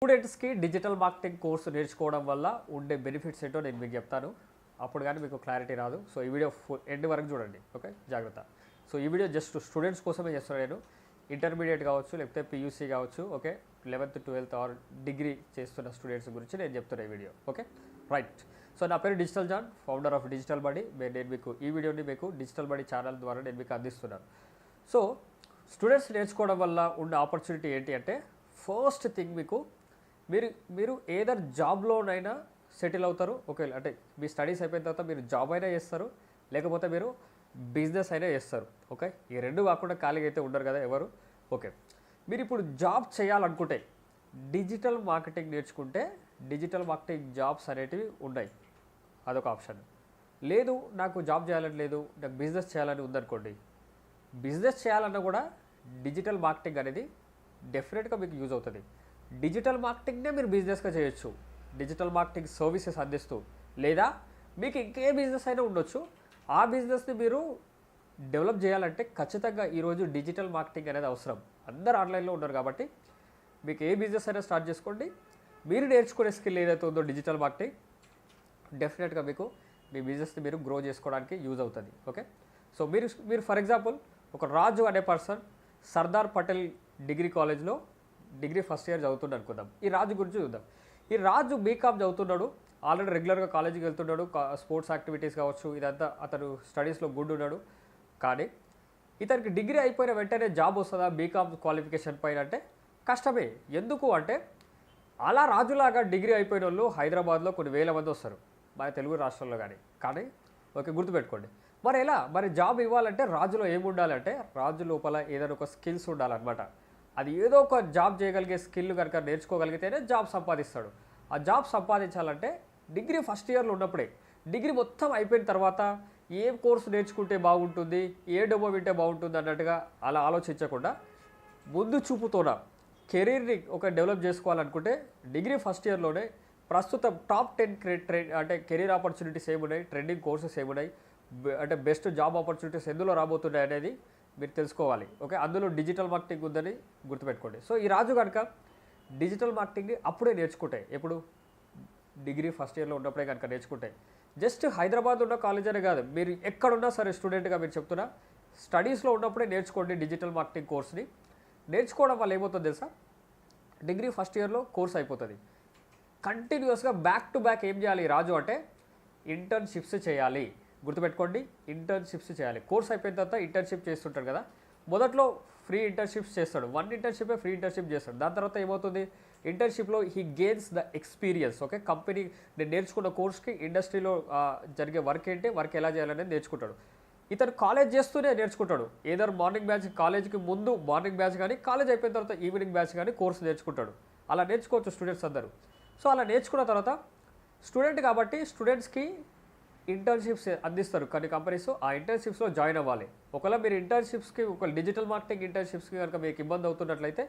స్టూడెంట్స్కి digital marketing course నేర్చుకోవడం వల్ల ఉండే బెనిఫిట్స్ ఏంటో నేను మీకు చెప్తాను. అప్పుడు కానీ మీకు క్లారిటీ రాదు. సో ఈ వీడియో ఎండ్ వరకు చూడండి. ఓకే? జాగ్రత్త. సో ఈ వీడియో జస్ట్ స్టూడెంట్స్ కోసమే చేస్తున్నాను నేను. ఇంటర్మీడియట్ కావచ్చు లేకపోతే పీయూసీ కావచ్చు okay? Eleventh twelfth or degree చేస్తున్న స్టూడెంట్స్ గురించి నేను చెప్తున్నా ఈ వీడియో. ఓకే? రైట్. సో నా పేరు digital John founder of digital Badi. నేను మీకు ఈ వీడియోని మీకు డిజిటల్ బడి ఛానల్ ద్వారా నేను మీకు అందిస్తున్నాను సో స్టూడెంట్స్ నేర్చుకోవడం వల్ల ఉన్న ఆపర్చునిటీ ఏంటి అంటే ఫస్ట్ థింగ్ మీకు మీరు మీరు ఏదర్ జాబ్లోనైనా సెటిల్ అవుతారు. ఓకే అంటే మీ స్టడీస్ అయిపోయిన తర్వాత మీరు జాబ్ అయినా చేస్తారు. లేకపోతే మీరు బిజినెస్ అయినా చేస్తారు. ఓకే? ఈ రెండు కాకుండా ఖాళీగా అయితే ఉండరు కదా ఎవరు? ఓకే. మీరు ఇప్పుడు జాబ్ చేయాలనుకుంటే డిజిటల్ మార్కెటింగ్ నేర్చుకుంటే డిజిటల్ మార్కెటింగ్ జాబ్స్ అనేటివి ఉన్నాయి. అదొక ఆప్షన్. లేదు నాకు జాబ్ చేయాలని లేదు నాకు బిజినెస్ చేయాలని ఉందనుకోండి. బిజినెస్ చేయాలన్నా కూడా డిజిటల్ మార్కెటింగ్ అనేది డెఫినెట్గా మీకు యూజ్ అవుతుంది. డిజిటల్ మార్కెటింగ్నే మీరు బిజినెస్గా చేయొచ్చు. డిజిటల్ మార్కెటింగ్ సర్వీసెస్ అందిస్తూ. లేదా మీకు ఇంకే బిజినెస్ అయినా ఉండొచ్చు. ఆ బిజినెస్ని మీరు డెవలప్ చేయాలంటే ఖచ్చితంగా ఈరోజు డిజిటల్ మార్కెటింగ్ అనేది అవసరం. అందరు ఆన్లైన్లో ఉన్నారు కాబట్టి మీకు ఏ బిజినెస్ అయినా స్టార్ట్ చేసుకోండి. మీరు నేర్చుకునే స్కిల్ ఏదైతే ఉందో డిజిటల్ మార్కెటింగ్ డెఫినెట్గా మీకు మీ బిజినెస్ని మీరు గ్రో చేసుకోవడానికి యూజ్ అవుతుంది. ఓకే? సో మీరు మీరు ఫర్ ఎగ్జాంపుల్ ఒక రాజు అనే పర్సన్ సర్దార్ పటేల్ డిగ్రీ కాలేజ్లో డిగ్రీ ఫస్ట్ ఇయర్ చదువుతున్నాడు అనుకుందాం. ఈ రాజు గురించి చూద్దాం. ఈ రాజు బీకామ్ చదువుతున్నాడు. ఆల్రెడీ రెగ్యులర్గా కాలేజీకి వెళ్తున్నాడు. స్పోర్ట్స్ యాక్టివిటీస్ కావచ్చు ఇదంతా అతను స్టడీస్లో గుడ్ ఉన్నాడు కానీ ఇతనికి డిగ్రీ అయిపోయిన వెంటనే జాబ్ వస్తుందా బీకామ్ క్వాలిఫికేషన్ పైన అంటే కష్టమే. ఎందుకు అంటే అలా రాజులాగా డిగ్రీ అయిపోయిన వాళ్ళు హైదరాబాద్లో కొన్ని వేల మంది వస్తారు. మన తెలుగు రాష్ట్రాల్లో కానీ. కానీ ఓకే గుర్తుపెట్టుకోండి. మరి ఎలా మరి జాబ్ ఇవ్వాలంటే రాజులో ఏముండాలంటే రాజు లోపల ఏదైనా ఒక స్కిల్స్ ఉండాలన్నమాట. అది ఏదో ఒక జాబ్ చేయగలిగే స్కిల్ కనుక నేర్చుకోగలిగితేనే జాబ్ సంపాదిస్తాడు. ఆ జాబ్ సంపాదించాలంటే డిగ్రీ ఫస్ట్ ఇయర్లో ఉన్నప్పుడే డిగ్రీ మొత్తం అయిపోయిన తర్వాత ఏ కోర్సు నేర్చుకుంటే బాగుంటుంది ఏ డెమో వింటే బాగుంటుంది అన్నట్టుగా అలా ఆలోచించకుండా ముందు చూపుతోన కెరీర్ని ఒక డెవలప్ చేసుకోవాలనుకుంటే డిగ్రీ ఫస్ట్ ఇయర్లోనే ప్రస్తుతం టాప్ టెన్ ట్రెండ్ అంటే కెరీర్ ఆపర్చునిటీస్ ఏమున్నాయి ట్రెండింగ్ కోర్సెస్ ఏమున్నాయి అంటే బెస్ట్ జాబ్ ఆపర్చునిటీస్ ఎందులో రాబోతున్నాయి అనేది మీరు తెలుసుకోవాలి. ఓకే? అందులో డిజిటల్ మార్కెటింగ్ ఉందని గుర్తుపెట్టుకోండి. సో ఈ రాజు కనుక డిజిటల్ మార్కెటింగ్ని అప్పుడే నేర్చుకుంటాయి ఎప్పుడు? డిగ్రీ ఫస్ట్ ఇయర్లో ఉన్నప్పుడే కనుక నేర్చుకుంటే. జస్ట్ హైదరాబాద్ ఉన్న కాలేజ్ అనే కాదు మీరు ఎక్కడున్నా సరే స్టూడెంట్గా మీరు చెప్తున్నా స్టడీస్లో ఉన్నప్పుడే నేర్చుకోండి డిజిటల్ మార్కెటింగ్ కోర్స్ని. నేర్చుకోవడం వల్ల ఏమవుతుంది తెలుసా? డిగ్రీ ఫస్ట్ ఇయర్లో కోర్స్ అయిపోతుంది. కంటిన్యూస్గా బ్యాక్ టు బ్యాక్ ఏం చేయాలి రాజు అంటే ఇంటర్న్షిప్స్ చేయాలి. గుర్తుపెట్టుకోండి ఇంటర్న్షిప్స్ చేయాలి. కోర్స్ అయిపోయిన తర్వాత ఇంటర్న్షిప్ చేస్తుంటాడు కదా. మొదట్లో ఫ్రీ ఇంటర్న్షిప్స్ చేస్తాడు. వన్ ఇంటర్న్షిప్ ఫ్రీ ఇంటర్న్షిప్ చేస్తాడు. దాని తర్వాత ఏమవుతుంది? ఇంటర్న్షిప్లో he gains the experience okay company నేను నేర్చుకున్న కోర్స్కి ఇండస్ట్రీలో జరిగే వర్క్ ఏంటి? వర్క్ ఎలా చేయాలనేది నేర్చుకుంటాడు. ఇతను కాలేజ్ చేస్తూనే నేర్చుకుంటాడు. ఏదర్ మార్నింగ్ బ్యాచ్ కాలేజ్కి ముందు మార్నింగ్ బ్యాచ్ కానీ కాలేజ్ అయిపోయిన తర్వాత ఈవినింగ్ బ్యాచ్ కానీ కోర్స్ నేర్చుకుంటాడు. అలా నేర్చుకోవచ్చు స్టూడెంట్స్ అందరూ. సో అలా నేర్చుకున్న తర్వాత స్టూడెంట్ కాబట్టి స్టూడెంట్స్కి ఇంటర్న్షిప్స్ అందిస్తారు. కొన్ని కంపెనీస్ ఆ ఇంటర్న్షిప్స్లో జాయిన్ అవ్వాలి. ఒకవేళ మీరు ఇంటర్న్షిప్స్కి ఒక డిజిటల్ మార్కెటింగ్ ఇంటర్న్షిప్స్కి కనుక మీకు ఇబ్బంది అవుతున్నట్లయితే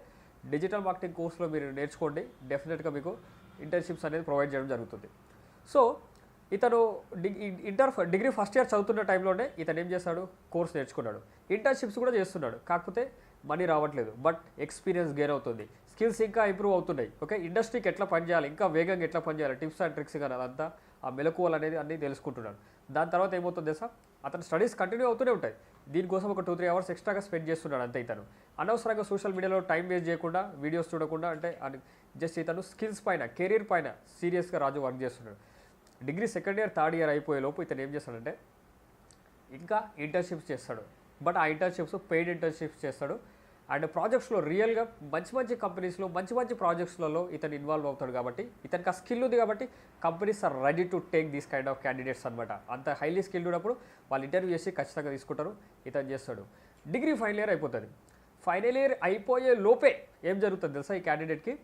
డిజిటల్ మార్కెటింగ్ కోర్స్లో మీరు నేర్చుకోండి. డెఫినెట్గా మీకు ఇంటర్న్షిప్స్ అనేది ప్రొవైడ్ చేయడం జరుగుతుంది. సో ఇతను degree inter degree first year చదువుతున్న టైంలోనే ఇతను ఏం చేశాడు కోర్స్ నేర్చుకున్నాడు. ఇంటర్న్షిప్స్ కూడా చేస్తున్నాడు. కాకపోతే మనీ రావట్లేదు. బట్ ఎక్స్పీరియన్స్ గెయిన్ అవుతుంది. స్కిల్స్ ఇంకా ఇంప్రూవ్ అవుతున్నాయి. ఓకే ఇండస్ట్రీకి ఎట్లా పనిచేయాలి? ఇంకా వేగంగా ఎట్లా పనిచేయాలి? టిప్స్ అండ్ ట్రిక్స్ కానీ అదంతా ఆ మెలకువలు అనేది అన్నీ తెలుసుకుంటున్నాడు. దాని తర్వాత ఏమవుతుంది సార్ అతను స్టడీస్ కంటిన్యూ అవుతూనే ఉంటాయి. దీనికోసం ఒక టూ త్రీ అవర్స్ ఎక్స్ట్రాగా స్పెండ్ చేస్తున్నాడు అంతే ఇతను. అనవసరంగా సోషల్ మీడియాలో టైం వేస్ట్ చేయకుండా వీడియోస్ చూడకుండా అంటే జస్ట్ ఇతను స్కిల్స్ పైన కెరీర్ పైన సీరియస్గా రాజు వర్క్ చేస్తున్నాడు. Degree second year third year అయిపోయే లోపు ఇతను ఏం చేస్తాడంటే ఇంకా ఇంటర్న్షిప్స్ చేస్తాడు. బట్ ఆ ఇంటర్న్షిప్స్ పెయిడ్ ఇంటర్న్షిప్స్ చేస్తాడు. అండ్ ప్రాజెక్ట్స్లో రియల్గా మంచి మంచి కంపెనీస్లో మంచి మంచి ప్రాజెక్ట్స్లలో ఇతను ఇన్వాల్వ్ అవుతాడు కాబట్టి ఇతనికి ఆ స్కిల్ ఉంది కాబట్టి companies are ready to take these kind of candidates అనమాట అంత హైలీ స్కిల్డ్ ఉన్నప్పుడు వాళ్ళు ఇంటర్వ్యూ చేసి ఖచ్చితంగా తీసుకుంటారు ఇతను చేస్తాడు. డిగ్రీ ఫైనల్ ఇయర్ అయిపోతుంది. ఫైనల్ ఇయర్ అయిపోయే లోపే ఏం జరుగుతుంది తెలుసా ఈ క్యాండిడేట్కి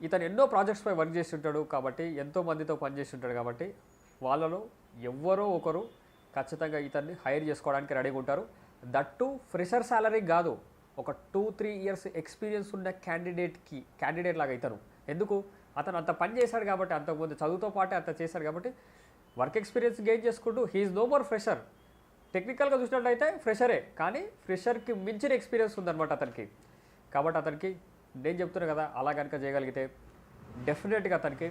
ఇతను ఎన్నో ప్రాజెక్ట్స్పై వర్క్ చేసి ఉంటాడు కాబట్టి ఎంతో మందితో పనిచేసి ఉంటాడు కాబట్టి వాళ్ళలో ఎవ్వరో ఒకరు ఖచ్చితంగా ఇతన్ని హైర్ చేసుకోవడానికి రెడీగా ఉంటారు. దట్టు ఫ్రెషర్ శాలరీ కాదు. ఒక టూ త్రీ ఇయర్స్ ఎక్స్పీరియన్స్ ఉన్న క్యాండిడేట్కి క్యాండిడేట్ లాగా అవుతారు ఎందుకు? అతను అంత పని చేశాడు కాబట్టి అంతకుముందు చదువుతో పాటే అంత చేశాడు కాబట్టి వర్క్ ఎక్స్పీరియన్స్ గెయిన్ చేసుకుంటూ he is no more fresher. టెక్నికల్గా చూసినట్టయితే ఫ్రెషరే కానీ ఫ్రెషర్కి మించిన ఎక్స్పీరియన్స్ ఉందన్నమాట అతనికి. కాబట్టి అతనికి నేను చెప్తున్నా కదా అలా కనుక చేయగలిగితే డెఫినెట్గా అతనికి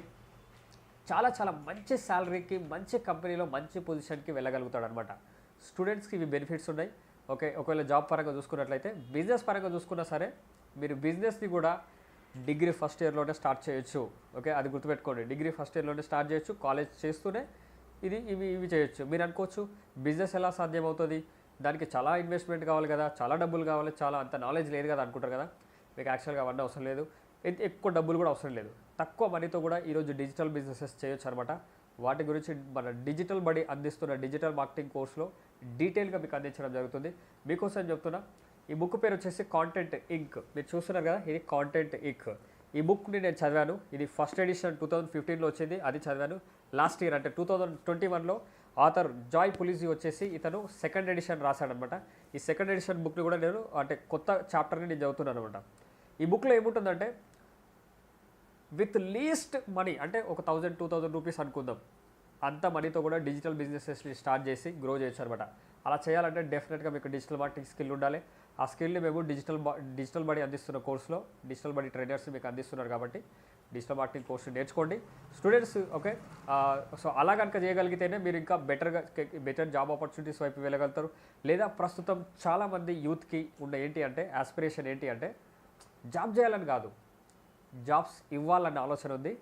చాలా చాలా మంచి శాలరీకి మంచి కంపెనీలో మంచి పొజిషన్కి వెళ్ళగలుగుతాడు అనమాట స్టూడెంట్స్కి ఇవి బెనిఫిట్స్ ఉన్నాయి. ఓకే ఒకవేళ జాబ్ పరంగా చూసుకున్నట్లయితే బిజినెస్ పరంగా చూసుకున్నా సరే మీరు బిజినెస్ని కూడా డిగ్రీ ఫస్ట్ ఇయర్లోనే స్టార్ట్ చేయొచ్చు. ఓకే అది గుర్తుపెట్టుకోండి. డిగ్రీ ఫస్ట్ ఇయర్లోనే స్టార్ట్ చేయొచ్చు కాలేజ్ చేస్తూనే ఇది ఇవి ఇవి చేయొచ్చు. మీరు అనుకోవచ్చు బిజినెస్ ఎలా సాధ్యమవుతుంది? దానికి చాలా ఇన్వెస్ట్మెంట్ కావాలి కదా చాలా డబ్బులు కావాలి చాలా అంత నాలెడ్జ్ లేదు కదా అనుకుంటారు కదా? మీకు యాక్చువల్గా అవన్నీ అవసరం లేదు. ఎక్కువ డబ్బులు కూడా అవసరం లేదు. తక్కువ మనీతో కూడా ఈరోజు డిజిటల్ బిజినెసెస్ చేయొచ్చు అనమాట వాటి గురించి మన డిజిటల్ బడి అందిస్తున్న డిజిటల్ మార్కెటింగ్ కోర్సులో డీటెయిల్గా మీకు అందించడం జరుగుతుంది. మీకోసం చెప్తున్నా ఈ బుక్ పేరు వచ్చేసి కాంటెంట్ ఇంక్ మీరు చూస్తున్నారు కదా ఇది కాంటెంట్ ఇంక్ ఈ బుక్ని నేను చదివాను. ఇది ఫస్ట్ ఎడిషన్ టూ థౌజండ్ ఫిఫ్టీన్లో వచ్చింది అది చదివాను. లాస్ట్ ఇయర్ అంటే టూ థౌజండ్ ట్వంటీ వన్లో ఆథర్ జాయ్ పులిజీ వచ్చేసి ఇతను సెకండ్ ఎడిషన్ రాశాడనమాట. ఈ సెకండ్ ఎడిషన్ బుక్ని కూడా నేను అంటే కొత్త చాప్టర్ని నేను చదువుతున్నాను అనమాట. ఈ బుక్లో ఏముంటుందంటే విత్ లీస్ట్ మనీ అంటే ఒక థౌజండ్ టూ థౌజండ్ రూపీస్ అనుకుందాం. అంత మనీతో కూడా డిజిటల్ బిజినెసెస్ని స్టార్ట్ చేసి గ్రో చేయొచ్చు అనమాట అలా చేయాలంటే డెఫినెట్గా మీకు డిజిటల్ మార్కెటింగ్ స్కిల్ ఉండాలి. ఆ స్కిల్ని మేము డిజిటల్ డిజిటల్ బడి అందిస్తున్న కోర్సులో డిజిటల్ బడి ట్రైనర్స్ మీకు అందిస్తున్నారు కాబట్టి డిజిటల్ మార్కెటింగ్ కోర్సు నేర్చుకోండి. స్టూడెంట్స్ ఓకే సో అలా కనుక చేయగలిగితేనే మీరు ఇంకా బెటర్గా బెటర్ జాబ్ ఆపర్చునిటీస్ వైపు వెళ్ళగలుగుతారు. లేదా ప్రస్తుతం చాలామంది యూత్కి ఉన్న ఏంటి అంటే ఆస్పిరేషన్ ఏంటి అంటే జాబ్ చేయాలని కాదు. జాబ్స్ ఇవ్వాలన్న ఆలోచన ఉంది.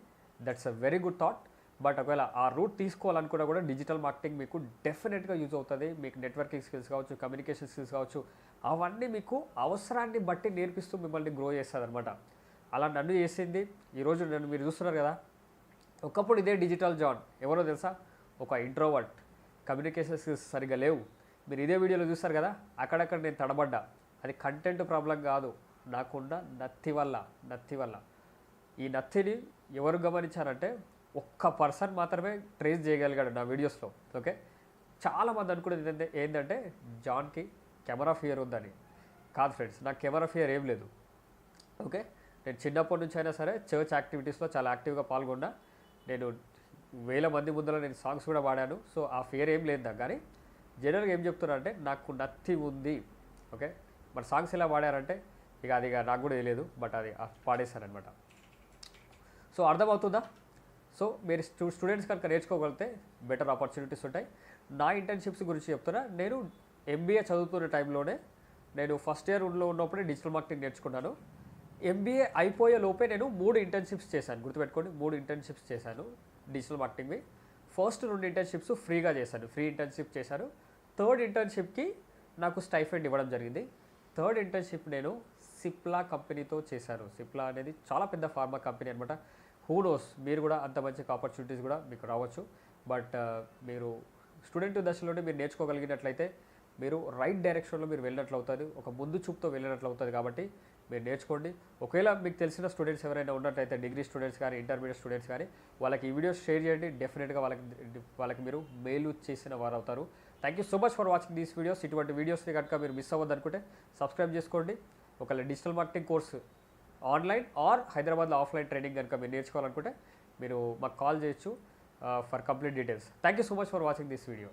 That's a very good thought but ఒకవేళ ఆ రూట్ తీసుకోవాలనుకున్నా కూడా డిజిటల్ మార్కెటింగ్ మీకు డెఫినెట్గా యూజ్ అవుతుంది. మీకు నెట్వర్కింగ్ స్కిల్స్ కావచ్చు కమ్యూనికేషన్ స్కిల్స్ కావచ్చు అవన్నీ మీకు అవసరాన్ని బట్టి నేర్పిస్తూ మిమ్మల్ని గ్రో చేస్తుంది అనమాట అలా నన్ను చేసింది. ఈరోజు నన్ను మీరు చూస్తున్నారు కదా. ఒకప్పుడు ఇదే డిజిటల్ జాన్. ఎవరో తెలుసా? ఒక ఇంట్రోవర్ట్. కమ్యూనికేషన్ స్కిల్స్ సరిగ్గా లేవు. మీరు ఇదే వీడియోలో చూస్తారు కదా. అక్కడక్కడ నేను తడబడ్డా. అది కంటెంట్ ప్రాబ్లం కాదు. నాకున్న నత్తి వల్ల నత్తి వల్ల. ఈ నత్తిని ఎవరు గమనించారంటే ఒక్క పర్సన్ మాత్రమే ట్రేస్ చేయగలిగాడు నా వీడియోస్లో ఓకే? చాలామంది అనుకునేది ఏంటంటే ఏంటంటే జాన్కి కెమెరా ఫియర్ ఉందని. కాదు ఫ్రెండ్స్ నాకు కెమెరా ఫియర్ ఏం లేదు. ఓకే? నేను చిన్నప్పటి నుంచి అయినా సరే చర్చ్ యాక్టివిటీస్లో చాలా యాక్టివ్గా పాల్గొన్నా. నేను వేల మంది ముందర నేను సాంగ్స్ కూడా పాడాను. సో ఆ ఫియర్ ఏం లేదు నాకు. కానీ జనరల్గా ఏం చెప్తున్నారంటే నాకు నత్తి ఉంది. ఓకే? మరి సాంగ్స్ ఎలా పాడారంటే ఇక అది ఇక నాకు కూడా తెలియదు బట్ అది ఆ పాడేశారనమాట. సో అర్థమవుతుందా? సో మీరు స్టూ స్టూడెంట్స్ కనుక నేర్చుకోగలిగితే బెటర్ ఆపర్చునిటీస్ ఉంటాయి. నా ఇంటర్న్షిప్స్ గురించి చెప్తున్నా నేను ఎంబీఏ చదువుతున్న టైంలోనే నేను ఫస్ట్ ఇయర్లో ఉన్నప్పుడే డిజిటల్ మార్కెటింగ్ నేర్చుకున్నాను. ఎంబీఏ అయిపోయే లోపే నేను మూడు ఇంటర్న్షిప్స్ చేశాను. గుర్తుపెట్టుకోండి మూడు ఇంటర్న్షిప్స్ చేశాను డిజిటల్ మార్కెటింగ్వి ఫస్ట్ రెండు ఇంటర్న్షిప్స్ ఫ్రీగా చేశాను ఫ్రీ ఇంటర్న్షిప్ చేశాను. థర్డ్ ఇంటర్న్షిప్కి నాకు స్టైఫెండ్ ఇవ్వడం జరిగింది. థర్డ్ ఇంటర్న్షిప్ నేను సిప్లా కంపెనీతో చేశాను. సిప్లా అనేది చాలా పెద్ద ఫార్మా కంపెనీ అనమాట హూనోస్ మీరు కూడా అంత మంచి ఆపర్చునిటీస్ కూడా మీకు రావచ్చు. బట్ uh, మీరు స్టూడెంట్ దశలోనే మీరు నేర్చుకోగలిగినట్లయితే మీరు రైట్ డైరెక్షన్లో మీరు వెళ్ళినట్లు అవుతుంది ఒక ముందు చూపుతో వెళ్ళినట్లు అవుతుంది కాబట్టి మీరు నేర్చుకోండి. ఒకవేళ మీకు తెలిసిన స్టూడెంట్స్ ఎవరైనా ఉన్నట్టయితే డిగ్రీ స్టూడెంట్స్ కానీ ఇంటర్మీడియట్ స్టూడెంట్స్ కానీ వాళ్ళకి ఈ వీడియోస్ షేర్ చేయండి. డెఫినెట్గా వాళ్ళకి వాళ్ళకి మీరు మేలు చేసిన వారు అవుతారు. Thank you so much for watching these videos ఇటువంటి వీడియోస్ని కనుక మీరు మిస్ అవ్వద్దు అనుకుంటే సబ్స్క్రైబ్ చేసుకోండి. ఒకవేళ digital marketing course online or హైదరాబాద్లో ఆఫ్లైన్ ట్రైనింగ్ కనుక మీరు నేర్చుకోవాలనుకుంటే మీరు మాకు కాల్ చేయొచ్చు for complete details. Thank you so much for watching this video